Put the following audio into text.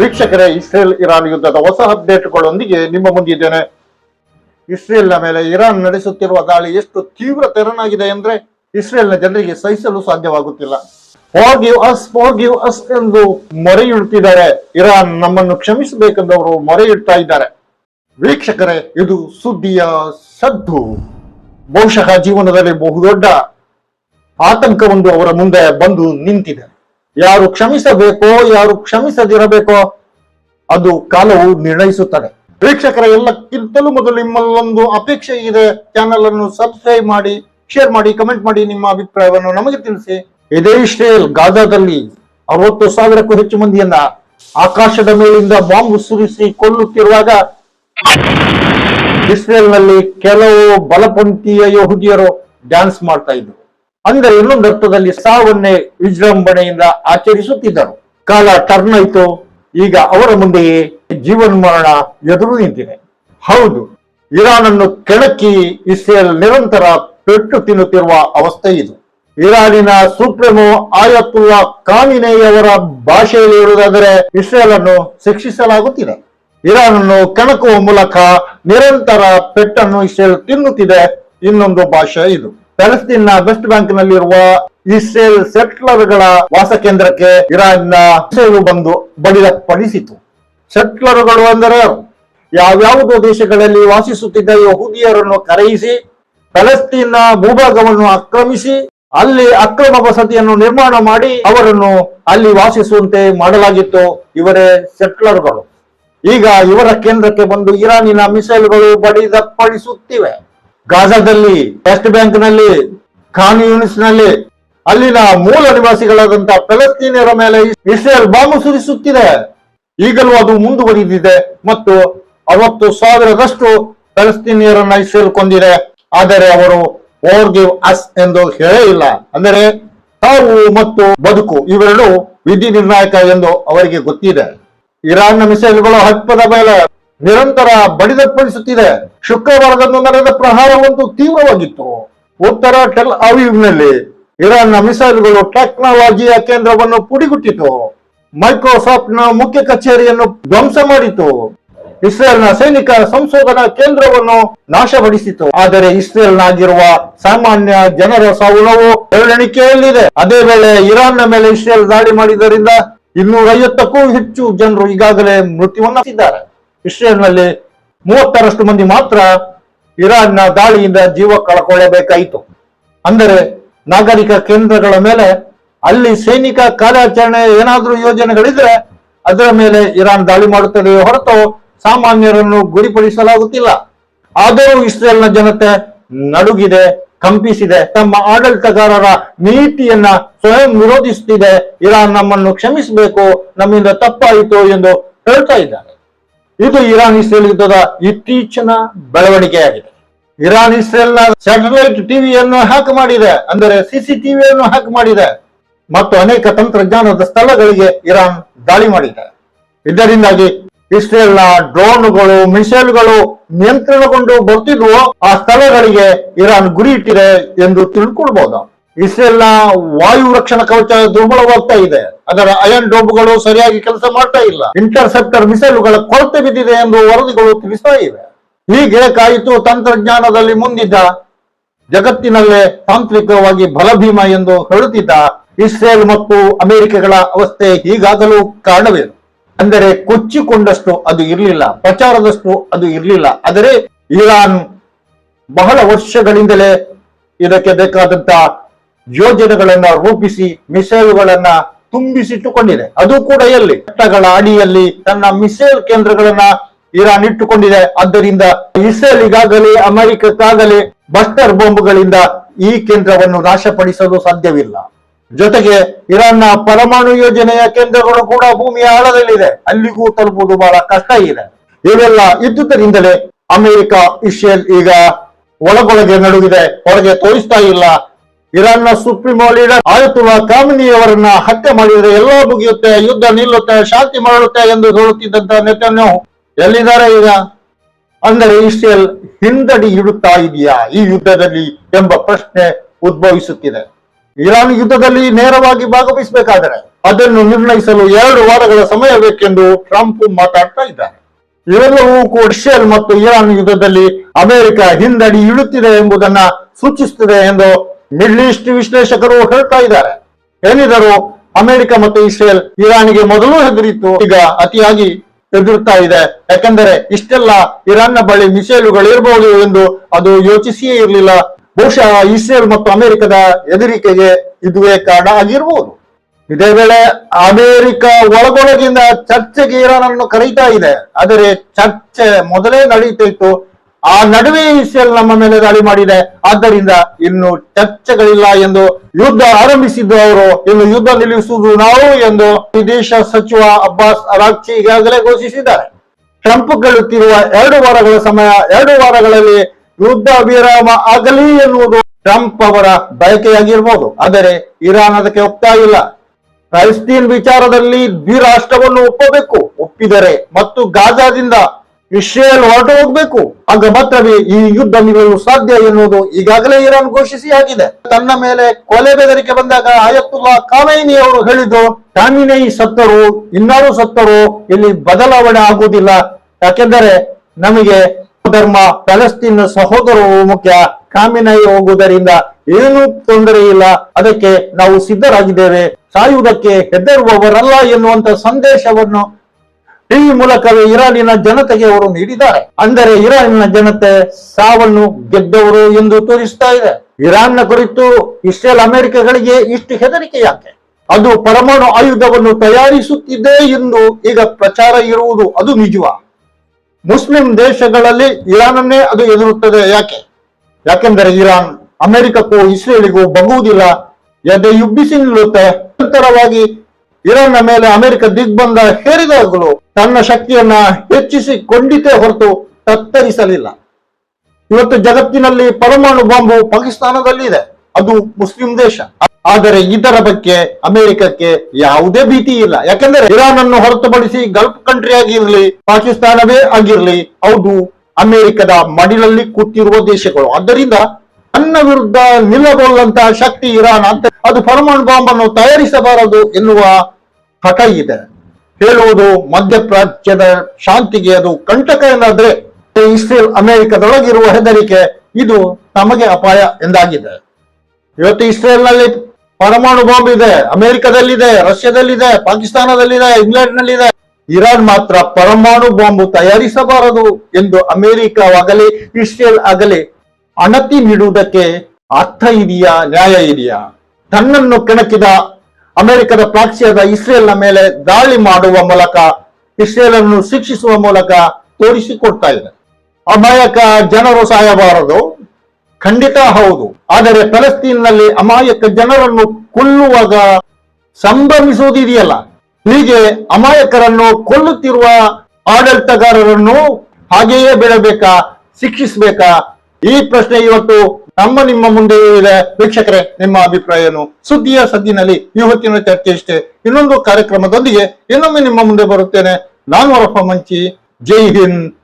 ವೀಕ್ಷಕರೇ, Israel Iran ಯುದ್ಧದ ಹೊಸ ಅಪ್ಡೇಟ್ಗಳೊಂದಿಗೆ ನಿಮ್ಮ ಮುಂದಿದ್ದೇನೆ. ಇಸ್ರೇಲ್ನ ಮೇಲೆ ಇರಾನ್ ನಡೆಸುತ್ತಿರುವ ದಾಳಿ ಎಷ್ಟು ತೀವ್ರ ತೆರನಾಗಿದೆ ಅಂದ್ರೆ ಇಸ್ರೇಲ್ನ ಜನರಿಗೆ ಸಹಿಸಲು ಸಾಧ್ಯವಾಗುತ್ತಿಲ್ಲ. ಫಾರ್ಗಿವ್ ಅಸ್ ಫಾರ್ಗಿವ್ ಅಸ್ ಎಂದು ಮೊರೆ ಇಡ್ತಿದ್ದಾರೆ ಇರಾನ್ ನಮ್ಮನ್ನು ಕ್ಷಮಿಸಬೇಕೆಂದವರು ಮೊರೆ ಇಡ್ತಾ ಇದ್ದಾರೆ. ವೀಕ್ಷಕರೇ, ಇದು ಸುದ್ದಿಯ ಸದ್ದು. ಬಹುಶಃ ಜೀವನದಲ್ಲಿ ಬಹುದೊಡ್ಡ ಆತಂಕವೊಂದು ಅವರ ಮುಂದೆ ಬಂದು ನಿಂತಿದೆ. ಯಾರು ಕ್ಷಮಿಸಬೇಕೋ, ಯಾರು ಕ್ಷಮಿಸದಿರಬೇಕೋ, ಅದು ಕಾಲವು ನಿರ್ಣಯಿಸುತ್ತದೆ. ವೀಕ್ಷಕರ ಎಲ್ಲಕ್ಕಿಂತಲೂ ಮೊದಲು ನಿಮ್ಮಲ್ಲೊಂದು ಅಪೇಕ್ಷೆ ಇದೆ. ಚಾನೆಲ್ ಅನ್ನು ಸಬ್ಸ್ಕ್ರೈಬ್ ಮಾಡಿ ಶೇರ್ ಮಾಡಿ ಕಮೆಂಟ್ ಮಾಡಿ ನಿಮ್ಮ ಅಭಿಪ್ರಾಯವನ್ನು ನಮಗೆ ತಿಳಿಸಿ. ಇದೇ ಇಸ್ರೇಲ್ ಗಾಜಾದಲ್ಲಿ ಅರವತ್ತು ಸಾವಿರಕ್ಕೂ ಹೆಚ್ಚು ಮಂದಿಯನ್ನ ಆಕಾಶದ ಮೇಲಿಂದ ಬಾಂಬ್ ಸುರಿಸಿ ಕೊಲ್ಲುತ್ತಿರುವಾಗ ಇಸ್ರೇಲ್ನಲ್ಲಿ ಕೆಲವು ಬಲಪಂಥೀಯ ಯಹೂದಿಯರು ಡ್ಯಾನ್ಸ್ ಮಾಡ್ತಾ ಇದ್ರು. ಅಂದರೆ ಇನ್ನೊಂದು ಅರ್ಥದಲ್ಲಿ ಸಾವನ್ನೇ ವಿಜೃಂಭಣೆಯಿಂದ ಆಚರಿಸುತ್ತಿದ್ದರು. ಕಾಲ ಟರ್ನ್ ಆಯ್ತು ಈಗ ಅವರ ಮುಂದೆಯೇ ಜೀವನ್ ಮರಣ ಎದುರು ನಿಂತಿದೆ. ಹೌದು ಇರಾನ್ ಅನ್ನು ಕೆಣಕಿ ಇಸ್ರೇಲ್ ನಿರಂತರ ಪೆಟ್ಟು ತಿನ್ನುತ್ತಿರುವ ಅವಸ್ಥೆ ಇದು. ಇರಾನಿನ ಸುಪ್ರೀಮೋ ಆಯತುಲ್ಲಾ ಕಾಮಿನೆಯವರ ಭಾಷೆಯಲ್ಲಿ ಇರುವುದಾದರೆ ಇಸ್ರೇಲ್ ಅನ್ನು ಶಿಕ್ಷಿಸಲಾಗುತ್ತಿದೆ. ಇರಾನ್ ಅನ್ನು ಕೆಣಕುವ ಮೂಲಕ ನಿರಂತರ ಪೆಟ್ಟನ್ನು ಇಸ್ರೇಲ್ ತಿನ್ನುತ್ತಿದೆ. ಇನ್ನೊಂದು ಭಾಷೆ ಇದು. ಪ್ಯಾಲೆಸ್ತೀನ್ನ ವೆಸ್ಟ್ ಬ್ಯಾಂಕ್ ನಲ್ಲಿರುವ ಇಸ್ರೇಲ್ ಸೆಟ್ಲರ್ಗಳ ವಾಸ ಕೇಂದ್ರಕ್ಕೆ ಇರಾನ್ನ ಇಸ್ರೇಲ್ ಬಂದು ಬಡಿದಪಡಿಸಿತು ಸೆಟ್ಲರ್ಗಳು ಅಂದರೆ? ಯಾವ್ಯಾವುದೋ ದೇಶಗಳಲ್ಲಿ ವಾಸಿಸುತ್ತಿದ್ದ ಯಹೂದಿಯರನ್ನು ಕರೆಯಿಸಿ ಪ್ಯಾಲೆಸ್ತೀನ್ನ ಭೂಭಾಗವನ್ನು ಆಕ್ರಮಿಸಿ, ಅಲ್ಲಿ ಅಕ್ರಮ ವಸತಿಯನ್ನು ನಿರ್ಮಾಣ ಮಾಡಿ ಅವರನ್ನು ಅಲ್ಲಿ ವಾಸಿಸುವಂತೆ ಮಾಡಲಾಗಿತ್ತು ಇವರೇ ಸೆಟ್ಲರ್ಗಳು. ಈಗ ಇವರ ಕೇಂದ್ರಕ್ಕೆ ಬಂದು ಇರಾನಿನ ಮಿಸೈಲ್ಗಳು ಬಡಿದಪ್ಪಳಿಸುತ್ತಿವೆ ಗಾಜಾದಲ್ಲಿ ವೆಸ್ಟ್ ಬ್ಯಾಂಕ್ನಲ್ಲಿ ಖಾನ್ ಯೂನಿಸ್ನಲ್ಲಿ ಅಲ್ಲಿನ ಮೂಲ ನಿವಾಸಿಗಳಾದಂತಹ ಫಲಸ್ತೀನಿಯರ ಮೇಲೆ ಇಸ್ರೇಲ್ ಬಾಂಬು ಸುರಿಸುತ್ತಿದೆ. ಈಗಲೂ ಅದು ಮುಂದುವರಿದಿದೆ ಮತ್ತು ಅರವತ್ತು ಸಾವಿರದಷ್ಟು ಫಲಸ್ತೀನಿಯರನ್ನ ಇಸ್ರೇಲ್ ಕೊಂದಿದೆ. ಆದರೆ ಅವರು ಓರ್ ಗಿವ್ ಅಸ್ ಎಂದು ಹೇಳೇ ಇಲ್ಲ. ಅಂದರೆ ತಾವು ಮತ್ತು ಬದುಕು ಇವೆರಡು ವಿಧಿ ನಿರ್ಣಾಯಕ ಎಂದು ಅವರಿಗೆ ಗೊತ್ತಿದೆ. ಇರಾನ್ನ ಮಿಸೈಲ್ಗಳು ಹತ್ಪದ ಮೇಲೆ ನಿರಂತರ ಬಡಿದಪ್ಪಡಿಸುತ್ತಿದೆ ಶುಕ್ರವಾರದಂದು ನಡೆದ ಪ್ರಹಾರವಂತೂ ತೀವ್ರವಾಗಿತ್ತು. ಉತ್ತರ ಟೆಲ್ ಅವಿವ್ನಲ್ಲಿ ಇರಾನ್ನ ಮಿಸೈಲ್ಗಳು ಟೆಕ್ನಾಲಜಿಯ ಕೇಂದ್ರವನ್ನು ಪುಡಿಗುಟ್ಟಿತು ಮೈಕ್ರೋಸಾಫ್ಟ್ನ ಮುಖ್ಯ ಕಚೇರಿಯನ್ನು ಧ್ವಂಸ ಮಾಡಿತು ಇಸ್ರೇಲ್ನ ಸೈನಿಕ ಸಂಶೋಧನಾ ಕೇಂದ್ರವನ್ನು ನಾಶಪಡಿಸಿತು ಆದರೆ ಇಸ್ರೇಲ್ನಾಗಿರುವ ಸಾಮಾನ್ಯ ಜನರ ಸಾವು ನೋವು ಅದೇ ವೇಳೆ ಇರಾನ್ನ ಮೇಲೆ ಇಸ್ರೇಲ್ ದಾಳಿ ಮಾಡಿದ್ದರಿಂದ ಇನ್ನೂರ ಐವತ್ತಕ್ಕೂ ಹೆಚ್ಚು ಜನರು ಈಗಾಗಲೇ ಮೃತ್ಯುವನ್ನಪ್ಪಿದ್ದಾರೆ ಇಸ್ರೇಲ್ನಲ್ಲಿ ಮೂವತ್ತರಷ್ಟು ಮಂದಿ ಮಾತ್ರ ಇರಾನ್ನ ದಾಳಿಯಿಂದ ಜೀವ ಕಳ್ಕೊಳ್ಳಬೇಕಾಯಿತು. ಅಂದರೆ ನಾಗರಿಕ ಕೇಂದ್ರಗಳ ಮೇಲೆ ಅಲ್ಲಿ ಸೈನಿಕ ಕಾರ್ಯಾಚರಣೆ ಏನಾದರೂ ಯೋಜನೆಗಳಿದ್ರೆ ಅದರ ಮೇಲೆ ಇರಾನ್ ದಾಳಿ ಮಾಡುತ್ತದೆ ಹೊರತು ಸಾಮಾನ್ಯರನ್ನು ಗುರಿಪಡಿಸಲಾಗುತ್ತಿಲ್ಲ. ಆದರೂ ಇಸ್ರೇಲ್ನ ಜನತೆ ನಡುಗಿದೆ, ಕಂಪಿಸಿದೆ, ತಮ್ಮ ಆಡಳಿತಗಾರರ ನೀತಿಯನ್ನ ಸ್ವಯಂ ವಿರೋಧಿಸುತ್ತಿದೆ ಇರಾನ್ ನಮ್ಮನ್ನು ಕ್ಷಮಿಸಬೇಕು, ನಮ್ಮಿಂದ ತಪ್ಪಾಯಿತು ಎಂದು ಹೇಳ್ತಾ ಇದ್ದಾರೆ. ಇದು ಇರಾನ್ ಇಸ್ರೇಲ್ ಯುದ್ಧದ ಇತ್ತೀಚಿನ ಬೆಳವಣಿಗೆಯಾಗಿದೆ. ಇರಾನ್ ಇಸ್ರೇಲ್ನ ಸ್ಯಾಟಲೈಟ್ ಟಿವಿಯನ್ನು ಹ್ಯಾಕ್ ಮಾಡಿದೆ, ಅಂದರೆ ಸಿಸಿ ಟಿವಿಯನ್ನು ಹ್ಯಾಕ್ ಮಾಡಿದೆ. ಮತ್ತು ಅನೇಕ ತಂತ್ರಜ್ಞಾನದ ಸ್ಥಳಗಳಿಗೆ ಇರಾನ್ ದಾಳಿ ಮಾಡಿದೆ. ಇದರಿಂದಾಗಿ ಇಸ್ರೇಲ್ನ ಡ್ರೋನ್ಗಳು, ಮಿಸೈಲ್ಗಳು ನಿಯಂತ್ರಣಗೊಂಡು ಬರ್ತಿದ್ವು, ಆ ಸ್ಥಳಗಳಿಗೆ ಇರಾನ್ ಗುರಿ ಇಟ್ಟಿದೆ ಎಂದು ತಿಳ್ಕೊಳ್ಬಹುದು ಇಸ್ರೇಲ್ನ ವಾಯು ರಕ್ಷಣಾ ಕವಚ ದುರ್ಬಲವಾಗ್ತಾ ಇದೆ. ಅದರ ಅಯನ್ ಡೋಬ್ಗಳು ಸರಿಯಾಗಿ ಕೆಲಸ ಮಾಡ್ತಾ ಇಲ್ಲ. ಇಂಟರ್ಸೆಪ್ಟರ್ ಮಿಸೈಲ್ಗಳ ಕೊರತೆ ಬಿದ್ದಿದೆ ಎಂದು ವರದಿಗಳು ತಿಳಿಸ್ತಾ ಇವೆ. ಹೀಗೆ ಕಾಯಿತು ತಂತ್ರಜ್ಞಾನದಲ್ಲಿ ಮುಂದಿದ್ದ ಜಗತ್ತಿನಲ್ಲೇ ತಾಂತ್ರಿಕವಾಗಿ ಬಲಭೀಮ ಎಂದು ಹೇಳುತ್ತಿದ್ದ ಇಸ್ರೇಲ್ ಮತ್ತು ಅಮೆರಿಕಗಳ ಅವಸ್ಥೆ ಹೀಗಾಗಲು ಕಾರಣವೇನು? ಅಂದರೆ ಕೊಚ್ಚಿಕೊಂಡಷ್ಟು ಅದು ಇರಲಿಲ್ಲ, ಪ್ರಚಾರದಷ್ಟು ಅದು ಇರಲಿಲ್ಲ. ಆದರೆ ಇರಾನ್ ಬಹಳ ವರ್ಷಗಳಿಂದಲೇ ಇದಕ್ಕೆ ಬೇಕಾದಂತ ಯೋಜನೆಗಳನ್ನ ರೂಪಿಸಿ ಮಿಸೈಲ್ಗಳನ್ನ ತುಂಬಿಸಿಟ್ಟುಕೊಂಡಿದೆ. ಅದು ಕೂಡ ಎಲ್ಲಿ? ಘಟ್ಟಗಳ ಅಡಿಯಲ್ಲಿ ತನ್ನ ಮಿಸೈಲ್ ಕೇಂದ್ರಗಳನ್ನ ಇರಾನ್ ಇಟ್ಟುಕೊಂಡಿದೆ. ಆದ್ದರಿಂದ ಇಸ್ರೇಲ್ ಅಮೆರಿಕಕ್ಕಾಗಲಿ ಅಮೆರಿಕಕ್ಕಾಗಲೇ ಬಸ್ಟರ್ ಬಾಂಬ್ಗಳಿಂದ ಈ ಕೇಂದ್ರವನ್ನು ನಾಶಪಡಿಸಲು ಸಾಧ್ಯವಿಲ್ಲ. ಜೊತೆಗೆ ಇರಾನ್ನ ಪರಮಾಣು ಯೋಜನೆಯ ಕೇಂದ್ರಗಳು ಕೂಡ ಭೂಮಿಯ ಆಳದಲ್ಲಿದೆ. ಅಲ್ಲಿಗೂ ತಲುಪುವುದು ಬಹಳ ಕಷ್ಟ ಇದೆ. ಇವೆಲ್ಲ ಇದ್ದುದರಿಂದಲೇ ಅಮೆರಿಕ, ಇಸ್ರೇಲ್ ಈಗ ಒಳಗೊಳಗೆ ನಡುವಿದೆ ಹೊರಗೆ ತೋರಿಸ್ತಾ ಇಲ್ಲ. ಇರಾನ್ನ ಸುಪ್ರೀಮೋ ಲೀಡರ್ ಆಯತುಲ್ಲಾ ಕಾಮಿನಿಯವರನ್ನ ಹತ್ಯೆ ಮಾಡಿದರೆ ಎಲ್ಲ ಮುಗಿಯುತ್ತೆ ಯುದ್ಧ ನಿಲ್ಲುತ್ತೆ, ಶಾಂತಿ ಮಾಡುತ್ತೆ ಎಂದು ಹೇಳುತ್ತಿದ್ದಂತ ನೆತನ್ಯಾಹು ಎಲ್ಲಿದ್ದಾರೆ ಈಗ? ಅಂದರೆ ಇಸ್ರೇಲ್ ಹಿಂದಡಿ ಇಡುತ್ತಾ ಇದೆಯಾ ಈ ಯುದ್ಧದಲ್ಲಿ ಎಂಬ ಪ್ರಶ್ನೆ ಉದ್ಭವಿಸುತ್ತಿದೆ. ಇರಾನ್ ಯುದ್ಧದಲ್ಲಿ ನೇರವಾಗಿ ಭಾಗವಹಿಸಬೇಕಾದರೆ ಅದನ್ನು ನಿರ್ಣಯಿಸಲು ಎರಡು ವಾರಗಳ ಸಮಯ ಬೇಕೆಂದು ಟ್ರಂಪ್ ಮಾತಾಡ್ತಾ ಇದ್ದಾರೆ. ಇವೆಲ್ಲವೂ ಕೂಡ ಇಸ್ರೇಲ್ ಮತ್ತು ಇರಾನ್ ಯುದ್ಧದಲ್ಲಿ ಅಮೆರಿಕ ಹಿಂದಡಿ ಇಡುತ್ತಿದೆ ಎಂಬುದನ್ನ ಸೂಚಿಸುತ್ತದೆ ಎಂದು ಮಿಡ್ಲ್ ಈಸ್ಟ್ ವಿಶ್ಲೇಷಕರು ಹೇಳ್ತಾ ಇದ್ದಾರೆ. ಏನಿದರು ಅಮೆರಿಕ ಮತ್ತು ಇಸ್ರೇಲ್ ಇರಾನ್ಗೆ ಮೊದಲು ಹೆದರಿತ್ತು ಈಗ ಅತಿಯಾಗಿ ಹೆದರುತ್ತಾ ಇದೆ. ಯಾಕೆಂದರೆ ಇಷ್ಟೆಲ್ಲ ಇರಾನ್ನ ಬಳಿ ಮಿಸೈಲುಗಳು ಇರಬಹುದು ಎಂದು ಅದು ಯೋಚಿಸಿಯೇ ಇರಲಿಲ್ಲ. ಬಹುಶಃ ಇಸ್ರೇಲ್ ಮತ್ತು ಅಮೆರಿಕದ ಹೆದರಿಕೆಗೆ ಇದುವೇ ಕಾರಣ ಆಗಿರಬಹುದು ಇದೇ ವೇಳೆ ಅಮೆರಿಕ ಒಳಗೊಳಗಿಂದ ಚರ್ಚೆಗೆ ಇರಾನ್ ಅನ್ನು ಕರೀತಾ ಇದೆ. ಆದರೆ ಚರ್ಚೆ ಮೊದಲೇ ನಡೆಯುತ್ತಿತ್ತು. ಆ ನಡುವೆ ಇಸ್ರೇಲ್ ನಮ್ಮ ಮೇಲೆ ದಾಳಿ ಮಾಡಿದೆ. ಆದ್ದರಿಂದ ಇನ್ನು ಚರ್ಚೆಗಳಿಲ್ಲ ಎಂದು ಯುದ್ಧ ಆರಂಭಿಸಿದ್ದು ಅವರು. ಇನ್ನು ಯುದ್ಧ ನಿಲ್ಲಿಸುವುದು ನಾವು ಎಂದು ವಿದೇಶ ಸಚಿವ ಅಬ್ಬಾಸ್ ಅರಾಕ್ಚಿ ಈಗಾಗಲೇ ಘೋಷಿಸಿದ್ದಾರೆ. ಟ್ರಂಪ್ ಗಳುತ್ತಿರುವ ಎರಡು ವಾರಗಳ ಸಮಯ, ಎರಡು ವಾರಗಳಲ್ಲಿ ಯುದ್ಧ ವಿರಾಮ ಆಗಲಿ ಎನ್ನುವುದು ಟ್ರಂಪ್ ಅವರ ಬಯಕೆಯಾಗಿರಬಹುದು ಆದರೆ ಇರಾನ್ ಅದಕ್ಕೆ ಒಪ್ತಾ ಇಲ್ಲ. ವಿಚಾರದಲ್ಲಿ ದ್ವಿರಾಷ್ಟ್ರವನ್ನು ಒಪ್ಪಬೇಕು. ಒಪ್ಪಿದರೆ ಮತ್ತು ಗಾಜಾದಿಂದ ಇಸ್ರೇಲ್ ಹೊರಟು ಹೋಗ್ಬೇಕು. ಆಗ ಮಾತ್ರವೇ ಈ ಯುದ್ಧ ನಿಲ್ಲಲು ಸಾಧ್ಯ ಎನ್ನುವುದು ಈಗಾಗಲೇ ಇರಾನ್ ಘೋಷಿಸಿ ಆಗಿದೆ ತನ್ನ ಮೇಲೆ ಕೊಲೆ ಬೆದರಿಕೆ ಬಂದಾಗ ಆಯತ್ತುಲ್ಲಾ ಕಾಮೈನಿ ಅವರು ಹೇಳಿದ್ದು ಕಾಮಿನೈ ಸತ್ತರು, ಇನ್ನಾರು ಸತ್ತರು, ಇಲ್ಲಿ ಬದಲಾವಣೆ ಆಗುವುದಿಲ್ಲ. ಯಾಕೆಂದರೆ ನಮಗೆ ಧರ್ಮ, ಪ್ಯಾಲೆಸ್ತೀನ್ ಸಹೋದರವು ಮುಖ್ಯ. ಕಾಮಿನೈ ಹೋಗುವುದರಿಂದ ಏನೂ ತೊಂದರೆ ಇಲ್ಲ. ಅದಕ್ಕೆ ನಾವು ಸಿದ್ಧರಾಗಿದ್ದೇವೆ. ಸಾಯುವುದಕ್ಕೆ ಹೆದರುವವರಲ್ಲ ಎನ್ನುವಂತ ಸಂದೇಶವನ್ನು ಈ ಮೂಲಕವೇ ಇರಾನಿನ ಜನತೆಗೆ ಅವರು ನೀಡಿದ್ದಾರೆ. ಅಂದರೆ ಇರಾನಿನ ಜನತೆ ಸಾವನ್ನು ಗೆದ್ದವರು ಎಂದು ತೋರಿಸ್ತಾ ಇದೆ. ಇರಾನ್ನ ಕುರಿತು ಇಸ್ರೇಲ್ ಅಮೆರಿಕಗಳಿಗೆ ಇಷ್ಟು ಹೆದರಿಕೆ ಯಾಕೆ? ಅದು ಪರಮಾಣು ಆಯುಧವನ್ನು ತಯಾರಿಸುತ್ತಿದೆ ಎಂದು ಈಗ ಪ್ರಚಾರ ಇರುವುದು ಅದು ನಿಜವ? ಮುಸ್ಲಿಂ ದೇಶಗಳಲ್ಲಿ ಇರಾನನ್ನೇ ಅದು ಎದುರುತ್ತದೆ ಯಾಕೆ? ಯಾಕೆಂದರೆ ಇರಾನ್ ಅಮೆರಿಕಕ್ಕೂ ಇಸ್ರೇಲಿಗೂ ಬಗುವುದಿಲ್ಲ. ಎದೆ ಯುಬ್ಬಿಸಿ ನಿಲ್ಲುತ್ತೆ ನಂತರವಾಗಿ ಇರಾನ್ನ ಮೇಲೆ ಅಮೆರಿಕ ದಿಗ್ಬಂಧ ಹೇರಿದಾಗಲೂ ತನ್ನ ಶಕ್ತಿಯನ್ನ ಹೆಚ್ಚಿಸಿಕೊಂಡಿತೇ ಹೊರತು ತತ್ತರಿಸಲಿಲ್ಲ. ಇವತ್ತು ಜಗತ್ತಿನಲ್ಲಿ ಪರಮಾಣು ಬಾಂಬು ಪಾಕಿಸ್ತಾನದಲ್ಲಿದೆ ಅದು ಮುಸ್ಲಿಂ ದೇಶ. ಆದರೆ ಇದರ ಬಗ್ಗೆ ಅಮೆರಿಕಕ್ಕೆ ಯಾವುದೇ ಭೀತಿ ಇಲ್ಲ. ಯಾಕೆಂದರೆ ಇರಾನ್ ಅನ್ನು ಹೊರತುಪಡಿಸಿ ಗಲ್ಫ್ ಕಂಟ್ರಿ ಆಗಿರ್ಲಿ, ಪಾಕಿಸ್ತಾನವೇ ಆಗಿರ್ಲಿ, ಹೌದು, ಅಮೆರಿಕದ ಮಡಿಲಲ್ಲಿ ಕೂತಿರುವ ದೇಶಗಳು. ಆದ್ದರಿಂದ ತನ್ನ ವಿರುದ್ಧ ನಿಲ್ಲಬಲ್ಲಂತಹ ಶಕ್ತಿ ಇರಾನ್ ಅಂತ ಅದು ಪರಮಾಣು ಬಾಂಬ್ ಅನ್ನು ತಯಾರಿಸಬಾರದು ಎನ್ನುವ ಹಠ ಇದೆ. ಹೇಳುವುದು ಮಧ್ಯಪ್ರಾಚ್ಯದ ಶಾಂತಿಗೆ ಅದು ಕಂಟಕ ಏನಾದ್ರೆ ಇಸ್ರೇಲ್ ಅಮೆರಿಕದೊಳಗಿರುವ ಹೆದರಿಕೆ. ಇದು ನಮಗೆ ಅಪಾಯ ಎಂದಾಗಿದೆ. ಇವತ್ತು ಇಸ್ರೇಲ್ನಲ್ಲಿ ಪರಮಾಣು ಬಾಂಬ್ ಇದೆ, ಅಮೆರಿಕದಲ್ಲಿದೆ, ರಷ್ಯಾದಲ್ಲಿದೆ, ಪಾಕಿಸ್ತಾನದಲ್ಲಿದೆ, ಇಂಗ್ಲೆಂಡ್ನಲ್ಲಿದೆ. ಇರಾನ್ ಮಾತ್ರ ಪರಮಾಣು ಬಾಂಬ್ ತಯಾರಿಸಬಾರದು ಎಂದು ಅಮೆರಿಕವಾಗಲಿ, ಇಸ್ರೇಲ್ ಆಗಲಿ ಅಣತಿ ನೀಡುವುದಕ್ಕೆ ಅರ್ಥ ಇದೆಯಾ, ನ್ಯಾಯ ಇದೆಯಾ? ತನ್ನನ್ನು ಕೆಣಕಿದ ಅಮೆರಿಕದ ಪ್ರಾಚ್ಯದ ಇಸ್ರೇಲ್ನ ಮೇಲೆ ದಾಳಿ ಮಾಡುವ ಮೂಲಕ ಇಸ್ರೇಲ್ ಅನ್ನು ಶಿಕ್ಷಿಸುವ ಮೂಲಕ ತೋರಿಸಿಕೊಡ್ತಾ ಇದೆ. ಅಮಾಯಕ ಜನರು ಸಾಯಬಾರದು. ಖಂಡಿತ ಹೌದು. ಆದರೆ ಫಲಸ್ತೀನ್ನಲ್ಲಿ ಅಮಾಯಕ ಜನರನ್ನು ಕೊಲ್ಲುವಾಗ ಸಂಭ್ರಮಿಸುವುದಿದೆಯಲ್ಲ? ಹೀಗೆ ಅಮಾಯಕರನ್ನು ಕೊಲ್ಲುತ್ತಿರುವ ಆಡಳಿತಗಾರರನ್ನು ಹಾಗೆಯೇ ಬಿಡಬೇಕಾ ಶಿಕ್ಷಿಸಬೇಕಾ ಈ ಪ್ರಶ್ನೆ ಇವತ್ತು ನಮ್ಮ ನಿಮ್ಮ ಮುಂದೆ ಇದೆ. ವೀಕ್ಷಕರೇ, ನಿಮ್ಮ ಅಭಿಪ್ರಾಯ ಏನು ಸುದ್ದಿಯ ಸದ್ದಿನಲ್ಲಿ ಇವತ್ತಿನ ಚರ್ಚೆ ಇಷ್ಟೇ. ಇನ್ನೊಂದು ಕಾರ್ಯಕ್ರಮದೊಂದಿಗೆ ಇನ್ನೊಮ್ಮೆ ನಿಮ್ಮ ಮುಂದೆ ಬರುತ್ತೇನೆ. ನಾನು ರಫ ಮಂಚಿ. ಜೈ ಹಿಂದ್.